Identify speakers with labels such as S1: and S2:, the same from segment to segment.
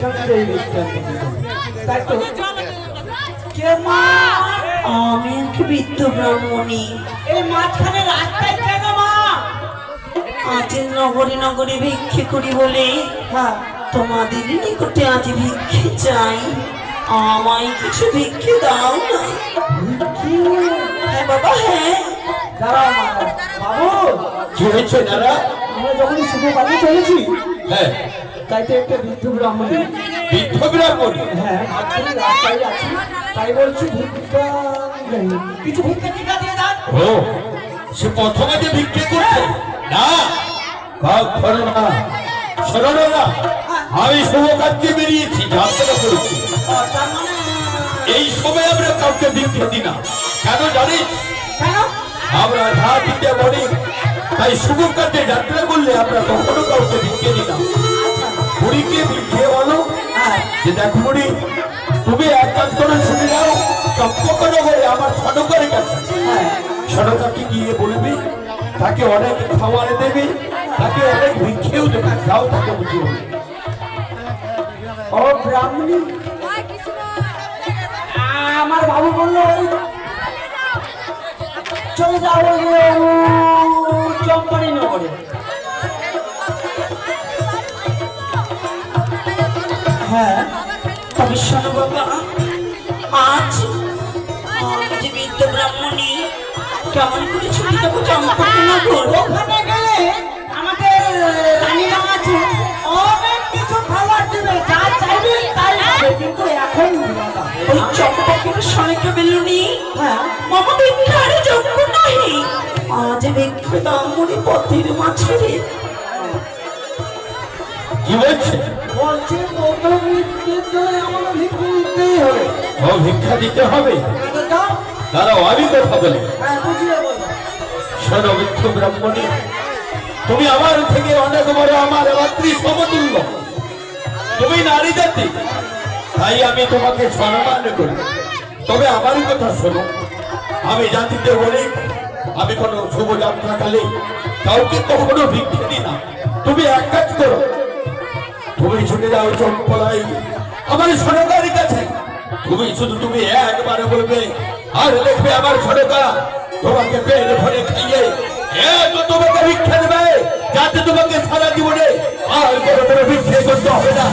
S1: কে
S2: আমি এক বৃদ্ধ ব্রাহ্মণী
S1: এই মাঝখানে রাস্তায় কেন মা
S2: আজ নগরে নগরে ভিক্ষে করি বলে
S1: হ্যাঁ
S2: তোমাদের নিকটে আজ ভিক্ষে চাই। আমায় কিছু ভিক্ষে দাও না। হ্যাঁ বাবা হ্যাঁ।
S1: বাবু
S3: কি হয়েছে দাদা
S1: আমরা যখনই শুভ কাজে চলেছি
S3: হ্যাঁ।
S1: তাই তো একটা বৃদ্ধ ব্রাহ্মণী।
S3: বৃদ্ধ ব্রাহ্মণ?
S1: হ্যাঁ রাস্তায় তাই বলছি ভিক্ষা কিছু ভিক্ষা টিকা দিয়ে দাও।
S3: ও সে প্রথমে যে বিক্রি করছে না শোনো না আমি শুভ বেরিয়েছি যাত্রা করেছি।
S1: মানে
S3: এই সময় আমরা কাউকে বিক্রি দিই না। কেন জানিস? আমরা যা দিতে বলি তাই শুভ কাজে যাত্রা করলে আমরা কখনো কাউকে বিক্রি দিই না। বুড়িকে বিক্রি বলো।
S1: হ্যাঁ
S3: যে দেখো বুড়ি তুমি এক কাজ করে শুনে যাও চম্পকনগরে আমার সনকারের কাছে।
S1: হ্যাঁ
S3: সনকাকে গিয়ে বলবি তাকে অনেক খাবার দেবে তাকে অনেক ভিক্ষেও দেবে। যাও তাকে বুঝিয়ে বলবি
S1: ও ব্রাহ্মণী। আমার বাবু বলল চলে যাও ওই যে, ও, চম্পানি নগরে হ্যাঁ
S2: তবে শোনো বাবা আজ আজ বৃদ্ধ ব্রাহ্মণী কেমন করে ছুটি দেবো চম্পকনগর
S1: ওখানে গেলে আমাদের রানীমা আছে অনেক কিছু খাবার দেবে যা চাইবে তাই কিন্তু এখন।
S2: ওই চম্পকের সয়কে বেলুনি।
S1: হ্যাঁ।
S2: মামা ভিক্ষার যোগ্য নহি। আজ দাও মনে পথের মাঝে।
S3: কি বলছে? ভিক্ষা দিতে হবে? দাঁড়াও আমি কথা বলি
S1: হ্যাঁ বুঝিয়ে বলো
S3: শোনো মিথ্য ব্রাহ্মণী, তুমি আমার থেকে অনেক বড় আমার মাতৃ সমতুল্য। তুমি নারী জাতি, তাই আমি তোমাকে সম্মান করি। তবে আমারই কথা শোনো, আমি জাতিতে বলি, আমি কোনো শুভ যাত্রাকালে কাউকে কখনো ভিক্ষে দিই না। তুমি এক কাজ করো তুমি ছুটে যাও চম্পলাই। আমার সরকারের কাছে। তুমি শুধু তুমি একবারে বলবে, আর দেখবে আমার সরকার। তোমাকে পেট ভরে খাইয়ে এত তোমাকে ভিক্ষা দেবে, যাতে তোমাকে সারা জীবনে আর কোনো কোনো ভিক্ষে করতে হবে না।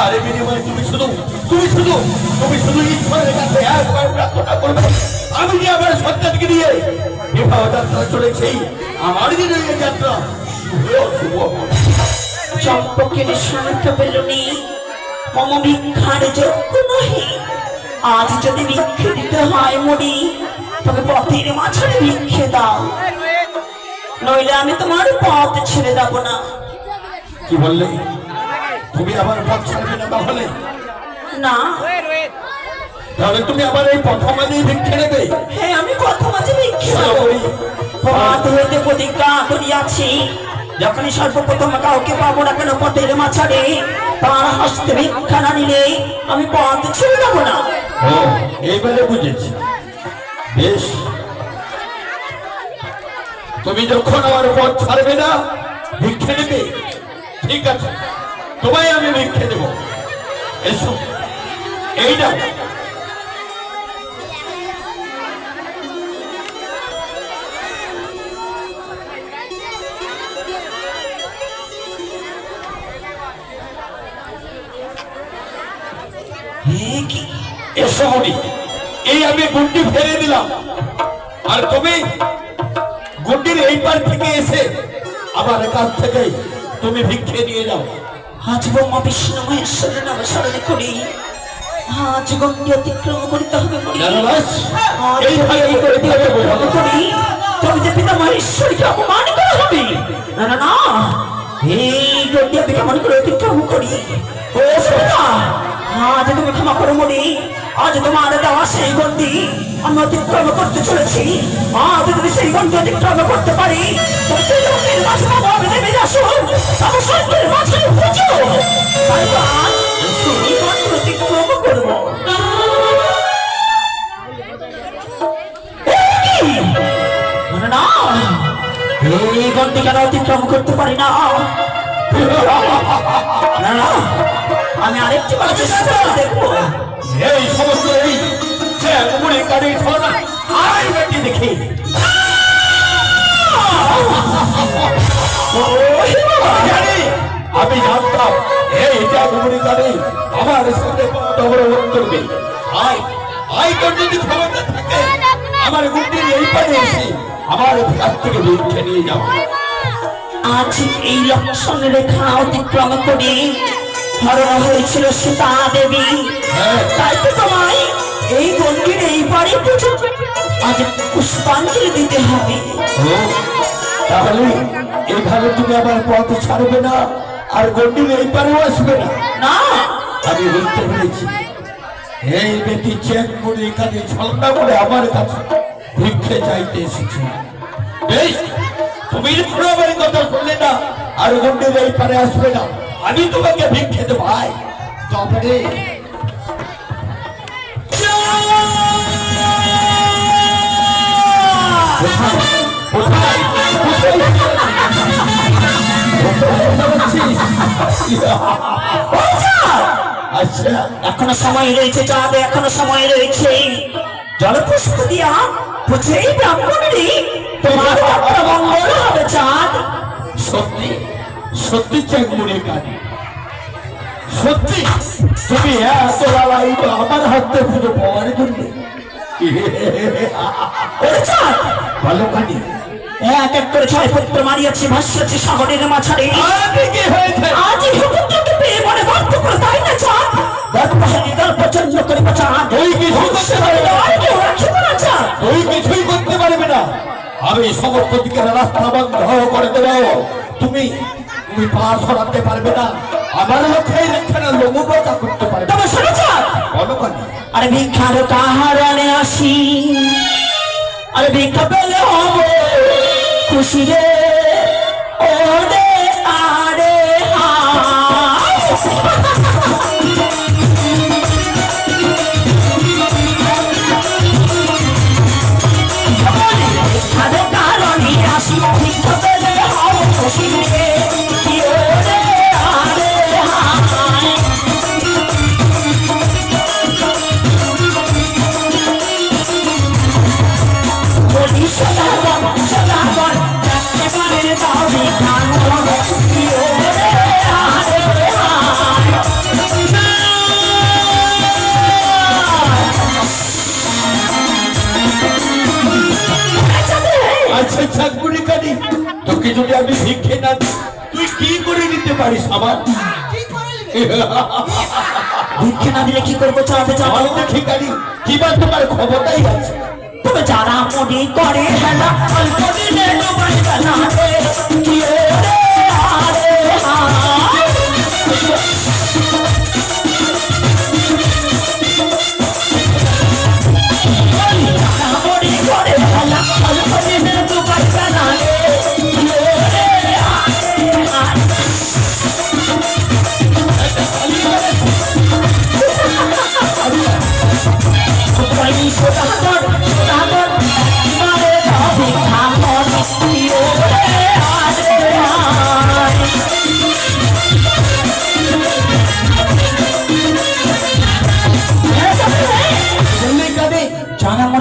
S3: আর বিনিময়ে তুমি শুধু তুমি শুধু তুমি শুধু ঈশ্বরের কাছে একবার প্রার্থনা করবে। আমি যে আমার সন্তানকে নিয়ে বিবাহ যাত্রা চলেছি, আমার দিনের যাত্রা শুভ শুভ
S2: চম্পকের সয়কে বেলুনি মম ভিক্ষার যোগ্য নহি। আজ যদি ভিক্ষে দিতে হয় মরি তবে পথের মাঝে ভিক্ষে দাও। নইলে আমি তোমার পথ ছেড়ে দেব না।
S3: কি বললে? তুমি আমার পথ ছাড়বে না তাহলে
S2: না।
S3: তাহলে তুমি আমার এই প্রথম আজই ভিক্ষে নেবে
S2: হ্যাঁ আমি কথা মাঝে ভিক্ষে
S3: বুড়ি,
S2: পথ হইতে প্রতিজ্ঞা করিয়াছি যখনই সর্বপ্রথম কাউকে পাবো না কেন পথের মাঝারে, তার হস্তে ভিক্ষা না নিলে আমি পথ ছেড়ে দেবো না।
S3: ও, এইবারে বুঝেছি। বেশ। তুমি যখন আমার পথ ছাড়বে না, ভিক্ষে নেবে? ঠিক আছে। তোমায় আমি ভিক্ষে দেবো। এসো। এইটা মনি এই আমি গুন্ডি ফেলে দিলাম। আর তুমি গুন্ডির এই পার থেকে এসে আমার কাছ থেকে তুমি ভিক্ষে নিয়ে যাও।
S2: আজ ব্রহ্মা বিষ্ণু মহেশ্বরের নামে স্মরণ করি। আজ গঙ্গে অতিক্রম করিতে হবে। করি তবে যে পিতা মহেশ্বরকে অপমান করা হবে। না না না। এই গঙ্গে আমি করে অতিক্রম করি? ও আজ তুমি ক্ষমা করো মনি। আজ তোমার দেওয়া সেই গন্ডি আমি অতিক্রম করতে চলেছি। আজ যদি সেই গন্ডি অতিক্রম করতে পারি। এই কেন অতিক্রম করতে পারি না? আমি আরেকটি বার দেখব।
S3: এই সমস্ত এই চ্যাংমুড়ি কারি ছড়া আই বেটি দেখি! আমি জানতাম এই চ্যাংমুড়ি কারি আমার সাথে বড় করবে আই আই তোর যদি ক্ষমতা থাকে, আমার গুন্ডির এই পারে এসে আমার কাছ থেকে ভিক্ষে নিয়ে যাও
S2: আজ এই লক্ষণ রেখা অতিক্রম করে হরণ হয়েছিল সীতা দেবী
S3: হ্যাঁ।
S2: তাই তো তোমায় এই গন্ডির এই পর্যন্ত আজ পুষ্পাঞ্জলি দিতে হবে।
S3: তাহলে এইভাবে তুমি আমার পথ ছাড়বে না আর গন্ডির এই পারেও আসবে না।
S2: না।
S3: আমি বুঝতে পেরেছি। এই বেটি চেক করে এখানে ছলনা করে আমার কাছে ভিক্ষে চাইতে এসেছে। বেশ তুমি যখন আমার কথা শুনলে না আর গন্ডির এই পারে আসবে না। আমি তোমাকে ভিক্ষে দেব ভাই তবে কোথায়
S2: সময় রয়েছে চাঁদ এখনও সময় রয়েছে। জলপুষ্প দিয়া বুঝেই ব্রাহ্মণেরই তোমার মঙ্গল হবে, চাঁদ।
S3: সত্যি সত্যি কানি সত্যি, তুমি এত আমার হাতে পুজো পাওয়ার জন্য। ভালো কানি
S2: এক এক করে ছয় পুত্র মারিয়াছি ভাষ্যাছি সাগরের মাঝারে।
S3: আরে কি হয়েছে?
S2: আজ এই পুত্রকে পেয়ে মনে গর্ব করে তাই না চাঁদ? গর্ভশালী গল্প চন্দ্র করিব চাঁদ
S3: তুই কিছুই করতে পারবি না।
S2: আর কেউ রাখিব না চাঁদ
S3: তুই কিছুই করতে পারবে না। আমি সমস্ত দিকে রাস্তা বন্ধ করে দেব। তুমি তুমি পা সরাতে পারবে না। আমার লক্ষ্যে এখানে করতে পারবে
S2: তবে আরে ভিক্ষার কাহারানে আসি। আরে ভিক্ষা পেলে হবে। খুশি রে ওরে ভিক্ষে
S3: না
S2: দিলে কি করব? চাঁদে
S3: আমার
S2: যাব
S3: ভিখারি কি বা তোমার ক্ষমতাই আছে?
S2: তবে যারা মনে করে হেলা অল্প দিনে ডুবাই বেলা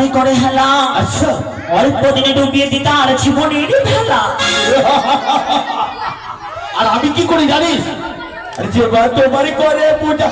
S2: মনে করে হেলা।
S3: আচ্ছা
S2: অল্প দিনে ডুবিয়ে দিতে আর জীবনের হেলা
S3: আর আমি কি করি জানিস? যেবার তোমার করে পূজা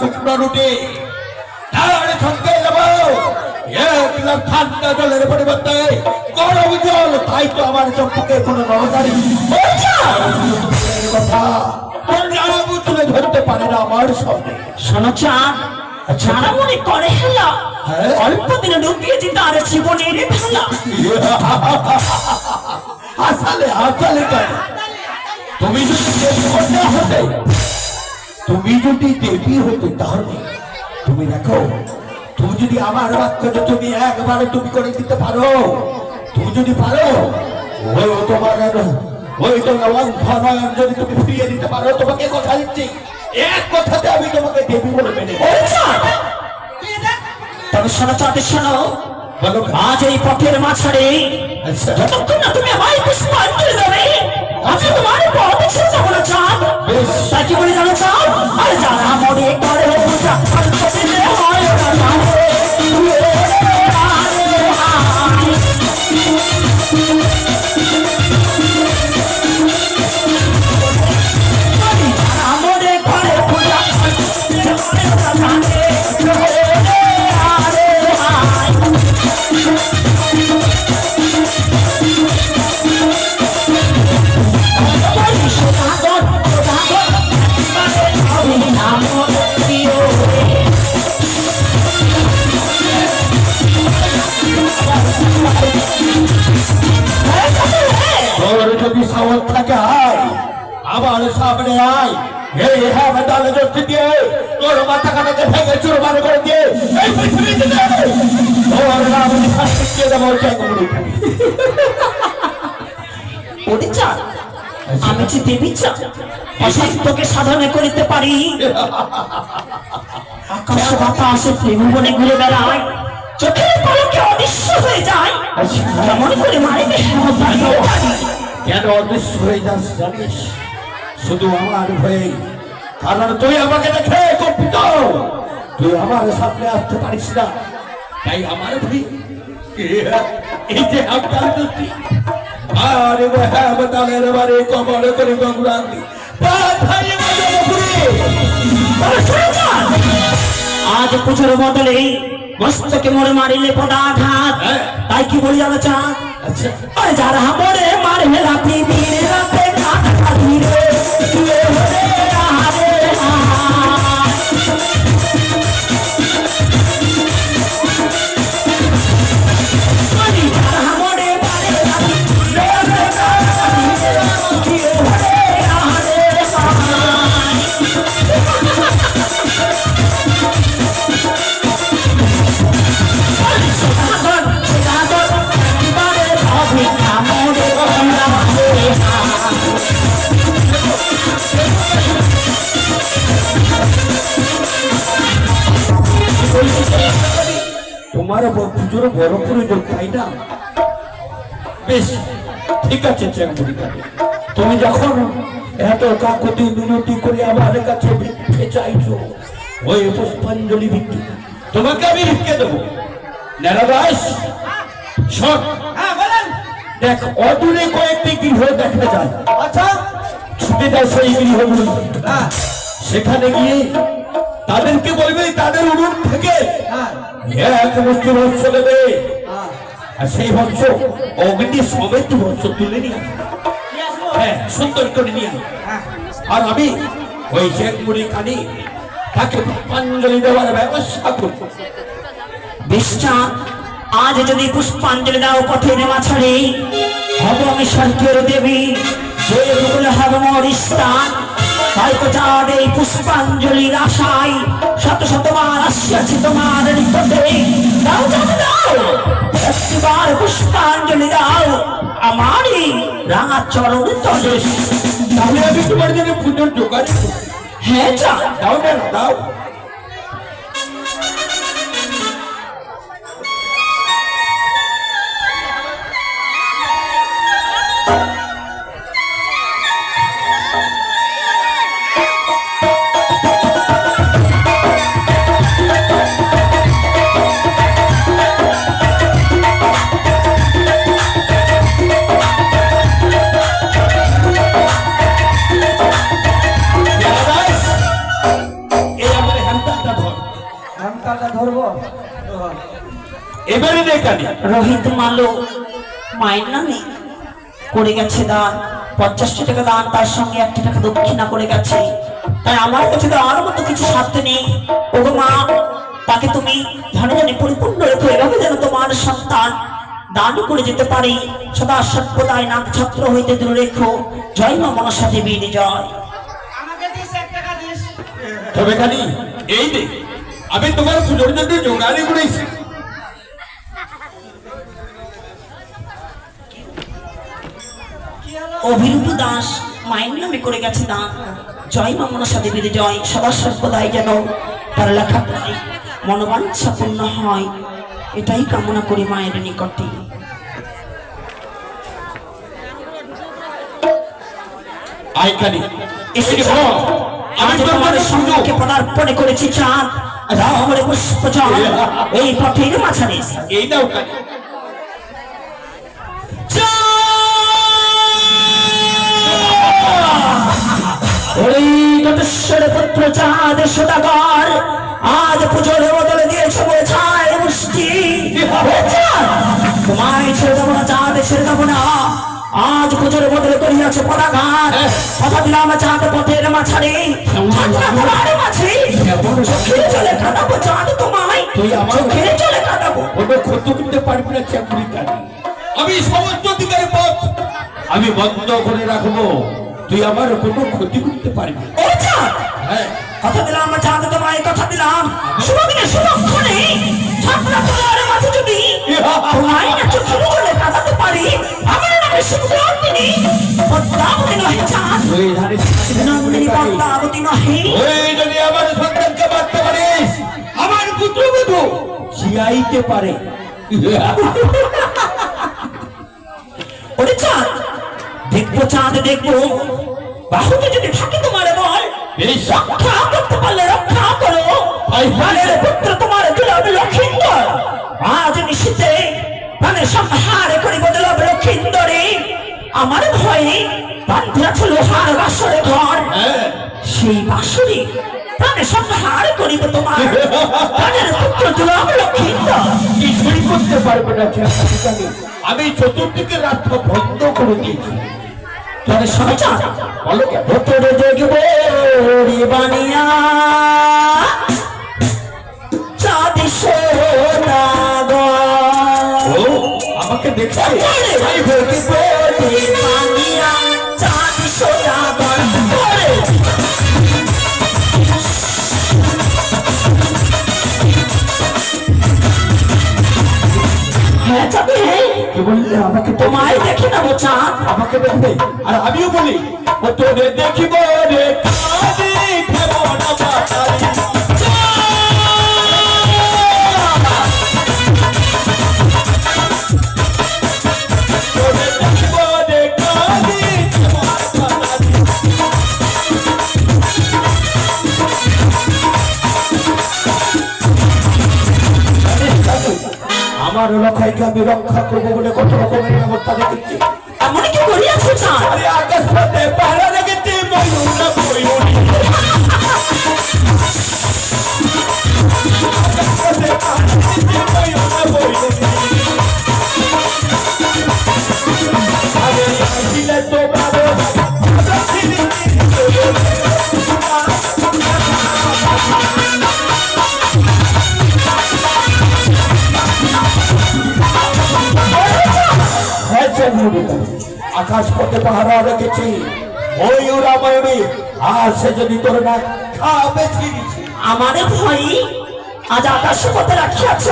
S3: শুকনো রুটি। তাহলে সঙ্গে যাব এক গ্লাস ঠান্ডা জলের পরিবর্তে গরম জল। তাই তো আমার চোখকে কোনো কথা যারা ধরতে পারে না আমার সামনে
S2: শোনো চাঁদ যারা মনে করে হেলা।
S3: হ্যাঁ?
S2: অল্প দিনে ভেলা।
S3: আসলে আসলে তুমি যদি হতে তুমি যদি দেবী হতে তাহলে তুমি দেখো তুমি যদি আমার বাক্যটা তুমি একবারে তুমি করে দিতে পারো তুমি যদি পারো ওই তোমার ওই তোমার যদি তুমি ফিরিয়ে দিতে পারো তোমাকে কথা দিচ্ছি। এক কথাতে আমি তোমাকে দেবী বলে মেনে
S2: তবে শোনো চাঁদ শোনো।
S3: বলো
S2: আজ এই পথের মাঝারে
S3: আচ্ছা।
S2: যতক্ষণ না তুমি আমায় পুষ্পাঞ্জলি দেবে আমি তোমার পথ ছেড়ে যাব না চাঁদ। কি বলে জানো চাঁদ? আর যারা মনে করে পূজা।
S3: তোর মাথা কাটাকে ভেঙে চুরমার করে দিয়ে এই পৃথিবীতে তোর নাম শাস্তি দিয়ে দেবো
S2: আমি যে দেবী চাঁদ অসত্যকে সাধনে করিতে পারি। আকাশ বাতাসে ত্রিভুবনে ঘুরে বেড়ায় চোখের পলকে অদৃশ্য হয়ে যায়। কেমন করে মারিবে
S3: কেন অদৃশ্য হয়ে যাস জানিস? শুধু আমার ভয়ে কারণ তুই আমাকে দেখে কল্পিত তুই আমার সামনে আসতে পারিস না। তাই আমার ভয়। এই যে আপনার দুটি আরে হ্যাঁ তালের বারে কবর করে গঙ্গুরান্তি
S2: আজ পুজোর বদলে মস্তকে মোড়ে মারিলে পদাঘাত।
S3: হ্যাঁ।
S2: তাই কি বলি চাঁদ
S3: আচ্ছা।
S2: আরে যারা মোড়ে মারে রাতে দিনে রাতে
S3: তোমার ব- পুজোর বড় প্রয়োজন তাই না? বেশ ঠিক আছে তুমি যখন এত কাকুতি মিনতি করে আমার কাছে ভিক্ষে চাইছো ওই পুষ্পাঞ্জলি ভিক্ষে তোমাকে আমি ভিক্ষে দেবো। নারাদাস শোন।
S1: হ্যাঁ
S3: দেখ অদূরে কয়েকটি গৃহ দেখা যায়।
S1: আচ্ছা।
S3: ছুটে যায় সেই গৃহগুলো।
S1: হ্যাঁ।
S3: সেখানে গিয়ে তাদেরকে বলবে তাদের উড়ুন থেকে
S1: হ্যাঁ।
S3: এক মুষ্টি ভস্য দেবে
S1: হ্যাঁ
S3: আর সেই ভস্য অগ্নি সমেত ভস্য তুলে নিয়ে? হ্যাঁ সুন্দর করে নিয়ে
S1: হ্যাঁ।
S3: আর আমি ওই শেখ মুড়ি খানি তাকে পুষ্পাঞ্জলি দেওয়ার ব্যবস্থা করব।
S2: বিশ্বাস আজ যদি পুষ্পাঞ্জলি দাও পথে নেমা ছাড়ি হব আমি স্বর্গের দেবী যে ভূগোলে হব মোর স্থান তাই এই পুষ্পাঞ্জলির আশায় শত শতবার আসিয়াছি তোমার নিকটে। দাও দাও দাও। পুষ্পাঞ্জলি দাও। আমারই রাঙা চরণ তলে।
S3: তাহলে আমি তোমার জন্য পুজোর জোগাড়
S2: হ্যাঁ চাঁদ
S3: দাও না দাও।
S2: রোহিত মালো মায়ের নামে করে গেছে দান। পঞ্চাশটি টাকা দান তার সঙ্গে একটি টাকা দক্ষিণা করে গেছে। তাই আমার কাছে তো আর মতো কিছু সাধ্য নেই। ওগো মা তাকে তুমি ধনে ধনে পরিপূর্ণ রেখো এভাবে যেন তোমার সন্তান দান করে যেতে পারে সদা সর্বদায় নাক ছাত্র হইতে দূরে রেখো। জয় মা মনসা দেবীর জয়
S1: আমাকে দিস এক টাকা দিস।
S3: তবে কানি এই দে আমি তোমার পুজোর জন্য জোগাড়ি করেছি
S1: কি হলো
S2: অভিরূপ দাস মায়ের নামে করে গেছে দান। জয় মা মনসা দেবীর জয় সদা সর্বদাই যেন তার লেখা মনোবাঞ্ছা পূর্ণ হয়। এটাই কামনা করি মায়ের নিকটে। আমি তোমার সঙ্গে পদার্পণে করেছি চাঁদ পুষ্প চাঁদ। এই পথের মাঝারে।
S3: এই দাও
S2: পুত্র চাঁদ সদাগর। আজ পুজোর বদলে দিয়েছে বোঝায় মুষ্টি। তোমায় ছেড়ে দেবো না চাঁদ ছেড়ে দেবো না। আজ পুজোর বদলে করিয়াছে পদাঘাত কথা দিলাম চাঁদ পথের মাঝারে। চাঁদ না তোমার মাঝে। চোখের চলে কাটাবো চাঁদ তোমায়।
S3: আমার-
S2: চোখের চলে কাটাবো
S3: ওটা ক্ষত করতে পারবি না চাকরি আমি সমস্ত দিকের পথ আমি বন্ধ করে রাখব। তুই আমার কোনো ক্ষতি করতে পারবি না। হ্যাঁ
S2: কথা দিলাম চাঁদ তোমায় কথা দিলাম। শুভদিনে শুভক্ষণে ছাত্রা মাঝে যদি তোমায় না কাটাতে পারি আমার নামে শুভদিনী পদ্মাবতী নহে চাঁদ। নন্দিনী পদ্মাবতী নহে।
S3: যদি আমার সন্তানকে মারতে পারিস আমার পুত্রবধূ জিয়াইতে পারে।
S2: ওরে চাঁদ দেখব চাঁদ দেখব বাহুতে যদি থাকে তোমার
S3: বেশ
S2: রক্ষা করতে পারলে রক্ষা করো। প্রাণের পুত্র তোমার দুলভ লক্ষিন্দর আজ নিশীতে প্রাণের সংহার করি বদলব লক্ষিন্দরে আমার ভয়ে বান্ধিয়া ছিল হার বাসরে ঘর।
S3: হ্যাঁ।
S2: সেই বাসরে প্রাণের সংহার করিব তোমার। প্রাণের পুত্র দুলভ লক্ষিন্দর
S3: কিছুই করতে পারবে না আমি চতুর্দিকে রাস্তা বন্ধ করে দিয়েছি।
S2: তবে সমাচার।
S3: বলো
S2: ভেতরে দেখব বানিয়া।
S3: আমাকে দেখছে কি বললে আমাকে
S2: তোমায় না নেব চাঁদ।
S3: আমাকে দেখবে আর আমিও বলি ও তোরে দেখিব রে কাঁদি খেব না বাতারি। আমি রক্ষা করব বলে কত রকমের ব্যবস্থা রেখেছি আকাশ পথে পাহারা রেখেছি। ময়ূরা ময়ূরী আর সে যদি তোর না খাবে
S2: আমার ভাই আজ আকাশ পথে রাখিয়াছ?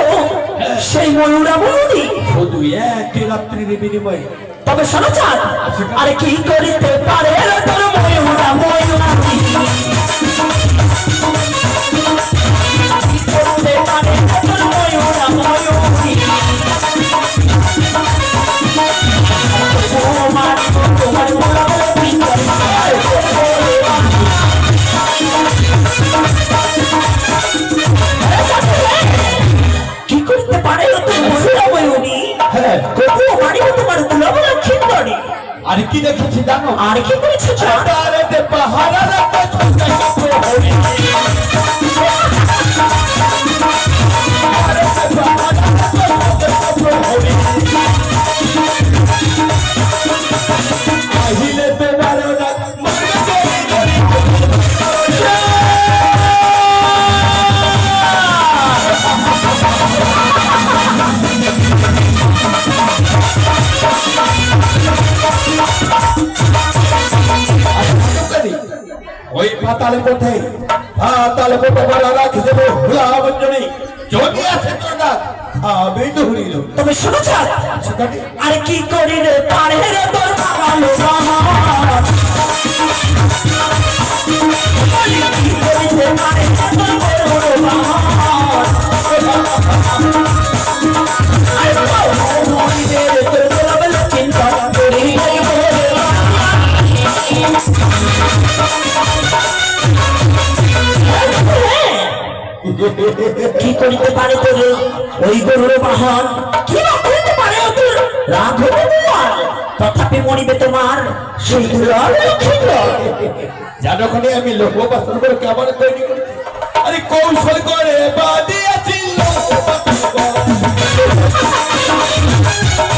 S2: সেই ময়ূরা ময়ূরী
S3: শুধু একটি রাত্রির বিনিময়ে।
S2: তবে শোনা চান আরে কি করিতে পারে তোর তোর
S3: আর কি
S2: করেছ চাঁদ
S3: আরে পাহারা রাখতে ছোট পাতালে পথে। তাল পথে বলা রাখি দেবো হুলা বঞ্জনী যদি আছে ডাক আমি দৌড়িল
S2: তুমি শুনেছ? আর কি করি রে তারে রে তোর বাগানো পারে তোর ওই গরুর বাহন। কি না পারে তোর রাঘব তথাপি মরিবে তোমার সেই
S3: জানো ওখানে আমি লোক বাসন করে কেমন তৈরি করেছি? আরে কৌশল করে বাদিয়েছি কৌশল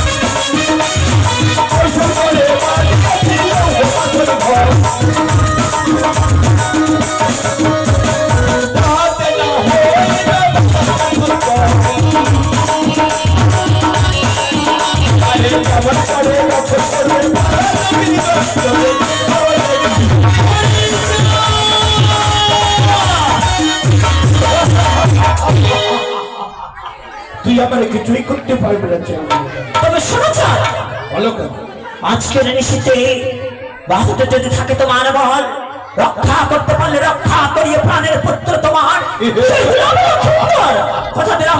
S3: তুই আমার কিছুই করতে পারবি না
S2: তবে
S3: বলো কেন?
S2: আজকের নিশীতে বাহুতে যদি থাকে তোমার বল রক্ষা করতে পারলে রক্ষা করিয়ে প্রাণের পুত্র তোমার। কথা দিলাম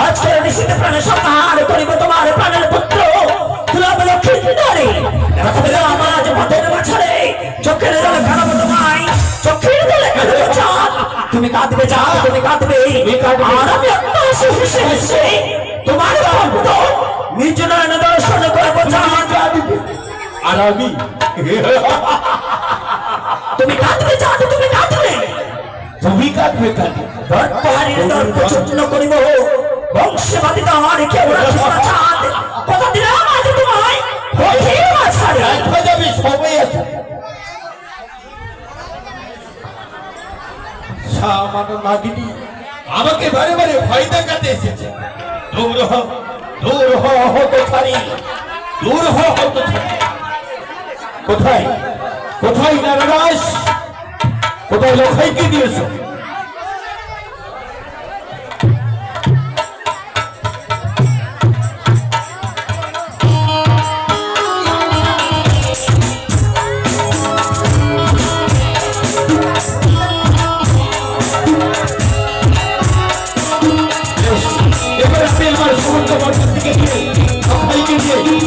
S2: আজকের নিশীতে প্রাণের করিব তোমার কথা দিলাম আজ পথের মাঝারে। চোখের জলে কাঁদাবো তোমায়। চোখের জলে কাঁদাবো চাঁদ। তুমি কাঁদবে চাঁদ তুমি কাঁদবে। আর আমি অত্যাশে হেসে হেসে তোমার ভক্ত নিজ নয়ন দর্শন করব চাঁদ।
S3: আর আমি?
S2: তুমি কাঁদবে চাঁদ তুমি কাঁদবে।
S3: তুমি কাঁদবে কাঁদবে
S2: দর্পহারীর দর্প চূর্ণ করিব। বংশবাদী তোমার কেউ রাখিব না চাঁদ। কথা দিলাম আজ তোমায় পথের মাঝারে
S3: দেখা যাবে সবাই আছে নাগিনী আমাকে বারে বারে ভয় দেখাতে এসেছে। দূর হ দূর হ, হত ছাড়ি, দূর হ, হত ছাড়ি। কোথায়? কোথায় নারায়ণ কোথায় লোকাই কি দিয়েছ? Yes.